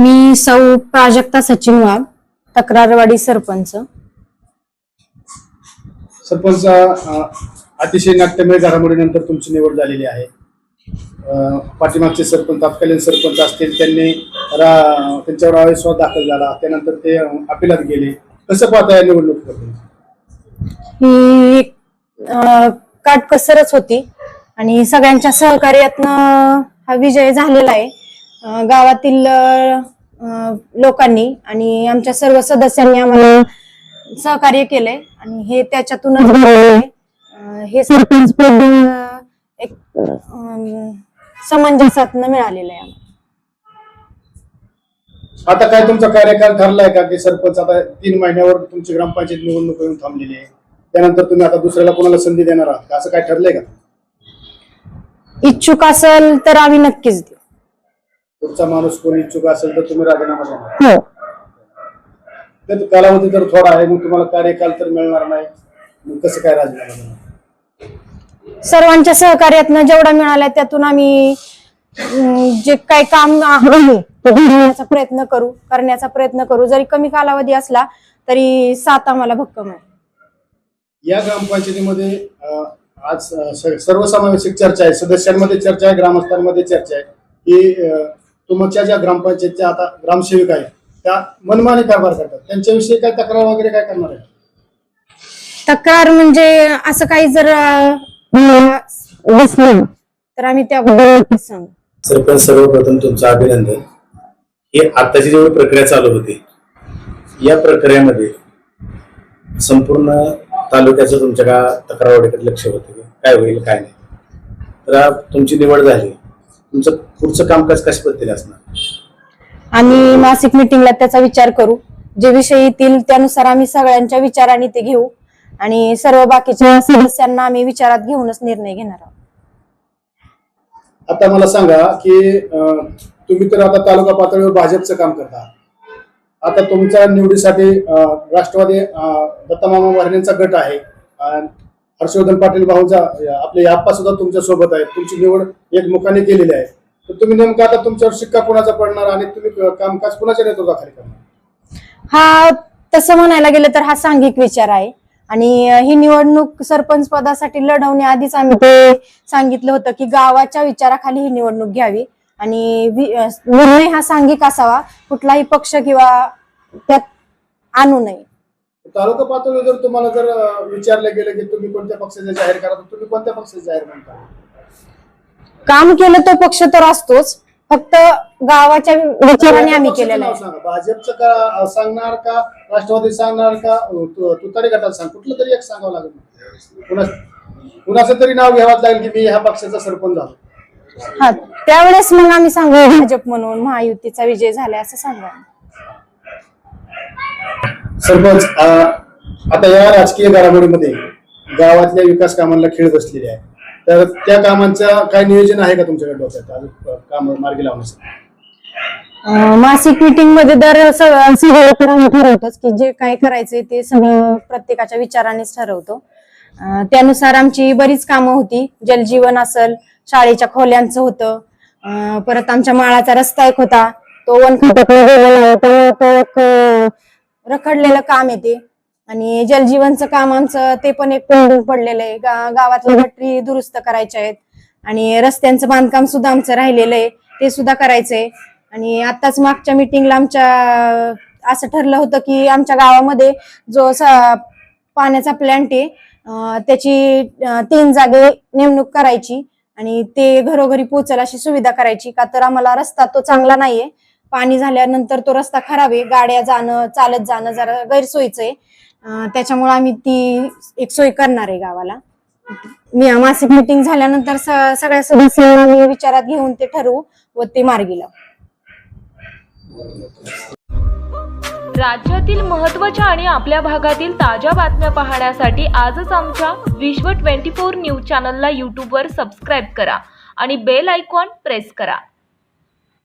मी सौ प्राजक्ता सचिन वाघ तक्रारवाडी सरपंच. सरपंच अं, अतिशय नाट्यमय घडामोडीनंतर तुमची निवड झालेली आहे. अं, पाठीमागचे सरपंच तत्कालीन सरपंच असतील त्यांनी रा- त्यांच्यावर अविश्वास दाखल झाला त्यानंतर ते अं, अपिलात गेले. कसं पाहता या निवडणुकीबद्दल? ही एक, अं, काटकसरच होती आणि सगळ्यांच्या सहकार्यातनं हा विजय झालेला आहे. गावातील लोकांनी आणि आमच्या सर्व सदस्यांनी आम्हाला सहकार्य केलंय आणि हे त्याच्यातूनच. अं, हे सरपंच पद एक समंजसातनं मिळालेलं आहे आम्हाला. आता काय तुमचा कार्यकाल ठरलाय का? की सरपंच आता तीन महिन्यावर तुमची ग्रामपंचायत निवडणूक येऊन थांबलेली आहे. त्यानंतर तुम्ही आता दुसऱ्याला कोणाला संधी देणार आहात? का असं काय ठरलंय का? इच्छुक असेल तर आम्ही नक्कीच देऊ. पुढचा माणूस कोणी इच्छुक असेल तर तुम्ही राजीनामा देणार. हो. तर कालावधी तर थोडा आहे मग तुम्हाला कार्यकाल तर मिळणार नाही. मग कसं काय राजीनामा देणार? सर्वांच्या सहकार्यातनं जेवढा मिळाला त्यातून आम्ही अं, जे काही काम आहे ते घडवण्याचा प्रयत्न करू करण्याचा प्रयत्न करू. जरी कमी कालावधी असला तरी सात आम्हाला भक्कम आहे. या ग्रामपंचायतीमध्ये अं, आज अं, स- सर्वसमावेशक चर्चा आहे. सदस्यांमध्ये चर्चा आहे ग्रामस्थांमध्ये चर्चा आहे. की अं, तुमच्या ज्या ग्रामपंचायतच्या आता ग्रामसेविका आहेत त्या मनमानी कारभार करतात. त्यांच्याविषयी काय तक्रार वगैरे काय करणार आहे तक्रार म्हणजे असं काही जर अं, दिसलं तर आम्ही सांगू. सरपंच सर्वप्रथम तुमचं अभिनंदन. ही आताची जेवढी प्रक्रिया चालू होती या प्रक्रियेमध्ये संपूर्ण तालुक्याचं तुमच्या का तक्रारवाडीकडे लक्ष होतं? काय होईल काय नाही? तर आज तुमची निवड झाली. तुमचं पुढचं कामकाज कशा पद्धतीने असणार? आम्ही मासिक मिटिंगला त्याचा विचार करू. जे विषय येतील त्यानुसार आम्ही सगळ्यांच्या विचारांनी ते घेऊ. आणि सर्व बाकीच्या सदस्यांना आम्ही विचारात घेऊनच निर्णय घेणार आहोत. आता मला सांगा की अं, तुम्ही तर आता तालुका पातळीवर भाजपचं काम करता. आता तुमच्या निवडीसाठी अं, राष्ट्रवादी अं, दत्तामामा वारणेंचा गट आहे. अं, हर्षवर्धन पाटील भाऊंचा आपले आप्पा सुद्धा तुमच्यासोबत आहेत. तुमची निवड एकमुखाने केलेली आहे. तर तुम्ही नेमकं आता तुमच्यावर शिक्का कोणाचा पडणार आणि तुम्ही कामकाज कुणाच्या नेतृत्वाखाली करणार? हा तसं म्हणायला गेलं तर हा सांघिक विचार आहे. आणि ही निवडणूक सरपंच पदासाठी लढवण्याआधीच आम्ही ते सांगितलं होतं की गावाच्या विचाराखाली ही निवडणूक घ्यावी. आणि निर्णय हा सांघिक असावा. कुठलाही पक्ष किंवा त्यात आणू नये. तालुका पातळीवर जर तुम्हाला जर विचारलं गेलं की तुम्ही कोणत्या पक्षाचे जाहीर करा तर तुम्ही कोणत्या पक्षाचे जाहीर म्हणता? काम केलं तो पक्ष तर असतोच. फक्त गावाच्या विचाराने आम्ही केलेलं नाव आहे. सांगा. भाजपचं का सांगणार का? राष्ट्रवादी सांगणार का? तु- तुतारी गटात सांग. कुठलं तरी एक सांगावं लागेल कुणा कुणाचं तरी नाव घ्यावं लागेल की मी ह्या पक्षाचा सरपंच झालो. हा त्यावेळेस मग आम्ही सांगू भाजप म्हणून महायुतीचा विजय झालाय असं सांगा. सरपंच आता या राजकीय घडामोडीमध्ये गावातल्या विकास कामांना खेळ बसलेली आहे तर त्या कामांचं काय नियोजन आहे का तुमच्याकडे डोक्यात? काम मार्गी लावण्यासाठी. मासिक मीटिंगमध्ये दर सगळं तर आम्ही ठरवतोच की जे काय करायचंय ते सगळं प्रत्येकाच्या विचारानेच ठरवतो. त्यानुसार आमची बरीच कामं होती. जलजीवन असल शाळेच्या खोल्यांचं होतं. परत आमच्या माळाचा रस्ता एक होता. तो वन रखडलेलं काम येते आणि जलजीवनचं काम आमचं ते पण एक पेंडिंग पडलेलं आहे. गा- गावातल्या गटरी दुरुस्त करायच्या आहेत. आणि रस्त्यांचं बांधकाम सुद्धा आमचं राहिलेलं आहे. ते सुद्धा करायचंय. आणि आताच मागच्या मिटिंगला आमच्या असं ठरलं होतं की आमच्या गावामध्ये जो पाण्याचा प्लॅन्ट आहे त्याची तीन जागे नेमणूक करायची. आणि ते घरोघरी पोहोचल अशी सुविधा करायची. का तर आम्हाला रस्ता तो चांगला नाहीये. पाणी झाल्यानंतर तो रस्ता खराब आहे गाड्या जाणं चालत जाणं जरा गैरसोयीचं आहे. त्याच्यामुळे आम्ही ती एक सोय करणार आहे गावाला. मी मासिक मिटिंग झाल्यानंतर सगळ्या सदस्यांना मी विचारात घेऊन ते ठरवू व ते मार्गी लावू राज्यातील महत्त्वाच्या आणि आपल्या भागातील ताज्या बातम्या पाहण्यासाठी आजच आमच्या विश्व 24 न्यूज चॅनलला यूट्यूबवर सबस्क्राईब करा आणि बेल आयकॉन प्रेस करा.